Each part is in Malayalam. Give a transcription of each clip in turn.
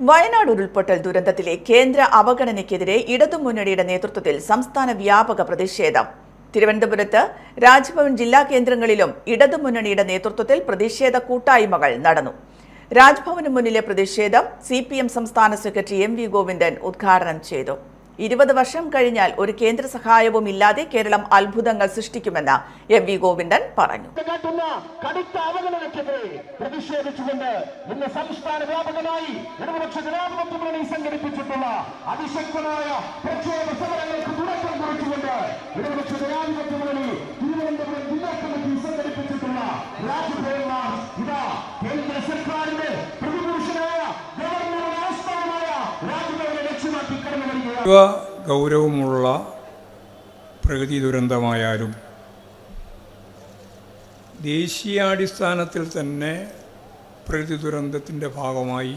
വയനാട് ഉരുൾപൊട്ടൽ ദുരന്തത്തിലെ കേന്ദ്ര അവഗണനയ്ക്കെതിരെ ഇടതുമുന്നണിയുടെ നേതൃത്വത്തിൽ സംസ്ഥാന വ്യാപക പ്രതിഷേധം. തിരുവനന്തപുരത്ത് രാജ്ഭവൻ ജില്ലാ കേന്ദ്രങ്ങളിലും ഇടതുമുന്നണിയുടെ നേതൃത്വത്തിൽ പ്രതിഷേധ കൂട്ടായ്മകൾ നടന്നു. രാജ്ഭവന് മുന്നിലെ പ്രതിഷേധം സി സംസ്ഥാന സെക്രട്ടറി എം വി ഗോവിന്ദൻ ഉദ്ഘാടനം ചെയ്തു. ഇരുപത് വർഷം കഴിഞ്ഞാൽ ഒരു കേന്ദ്ര സഹായവും ഇല്ലാതെ കേരളം അത്ഭുതങ്ങൾ സൃഷ്ടിക്കുമെന്ന് എം വി ഗോവിന്ദൻ പറഞ്ഞു. സംസ്ഥാന വ്യാപകമായി ഇതാ കേന്ദ്ര സർക്കാരിന്റെ കടന്നു ഗൗരവമുള്ള പ്രകൃതി ദുരന്തമായാലും ദേശീയാടിസ്ഥാനത്തിൽ തന്നെ പ്രകൃതി ദുരന്തത്തിന്റെ ഭാഗമായി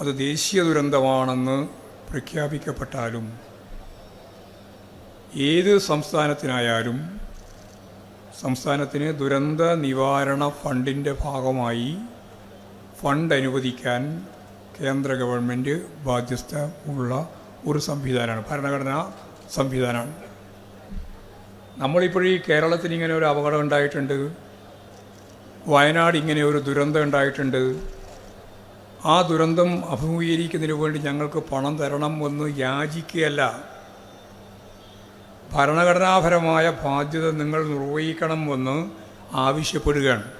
അത് ദേശീയ ദുരന്തമാണെന്ന് പ്രഖ്യാപിക്കപ്പെട്ടാലും ഏത് സംസ്ഥാനത്തിനായാലും സംസ്ഥാനത്തിന് ദുരന്ത നിവാരണ ഫണ്ടിന്റെ ഭാഗമായി ഫണ്ട് അനുവദിക്കാൻ കേന്ദ്ര ഗവൺമെന്റ് ബാധ്യസ്ഥ ഉള്ള ഒരു സംവിധാനമാണ് ഭരണഘടനാ സംവിധാനമാണ്. നമ്മളിപ്പോൾ ഈ കേരളത്തിൽ ഇങ്ങനെ ഒരു അപകടം ഉണ്ടായിട്ടുണ്ട് വയനാട് ഇങ്ങനെ ഒരു ദുരന്തം ഉണ്ടായിട്ടുണ്ട്. ആ ദുരന്തം അഭിമുഖീകരിക്കുന്നതിന് വേണ്ടി ഞങ്ങൾക്ക് പണം തരണം എന്ന് യാചിക്കുകയല്ല. ഭരണഘടനാപരമായ ബാധ്യത നിങ്ങൾ നിർവഹിക്കണം എന്ന് ആവശ്യപ്പെടുകയാണ്.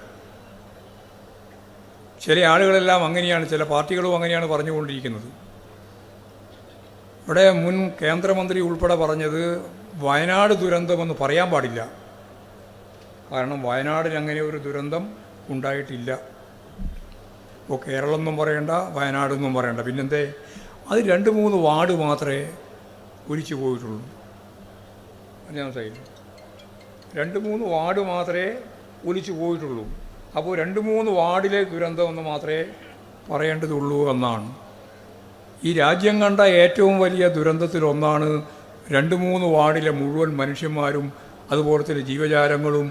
ചില ആളുകളെല്ലാം അങ്ങനെയാണ് ചില പാർട്ടികളും അങ്ങനെയാണ് പറഞ്ഞുകൊണ്ടിരിക്കുന്നത്. ഇവിടെ മുൻ കേന്ദ്രമന്ത്രി ഉൾപ്പെടെ പറഞ്ഞത് വയനാട് ദുരന്തമെന്ന് പറയാൻ പാടില്ല. കാരണം വയനാടിന് അങ്ങനെ ഒരു ദുരന്തം ഉണ്ടായിട്ടില്ല. ഇപ്പോൾ കേരളം എന്നും പറയണ്ട വയനാടെന്നും പറയണ്ട. പിന്നെന്തേ അത് രണ്ട് മൂന്ന് വാർഡ് മാത്രമേ ഒലിച്ചു പോയിട്ടുള്ളൂ. ഞാൻ സൈഡ് രണ്ട് മൂന്ന് വാർഡ് മാത്രമേ ഒലിച്ചു പോയിട്ടുള്ളൂ. അപ്പോൾ രണ്ട് മൂന്ന് വാർഡിലെ ദുരന്തം എന്ന് മാത്രമേ പറയേണ്ടതുള്ളൂ എന്നാണ്. ഈ രാജ്യം കണ്ട ഏറ്റവും വലിയ ദുരന്തത്തിലൊന്നാണ് രണ്ട് മൂന്ന് വാർഡിലെ മുഴുവൻ മനുഷ്യന്മാരും അതുപോലെ തന്നെ ജീവജാലങ്ങളും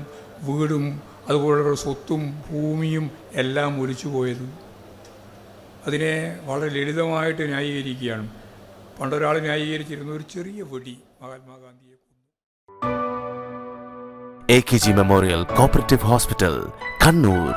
വീടും അതുപോലുള്ള സ്വത്തും ഭൂമിയും എല്ലാം ഒലിച്ചു പോയത്. അതിനെ വളരെ ലളിതമായിട്ട് ന്യായീകരിക്കുകയാണ്. പണ്ടൊരാൾ ന്യായീകരിച്ചിരുന്ന ഒരു ചെറിയ വെടി മഹാത്മാഗാന്ധിയെ A K G memorial cooperative hospital Kannur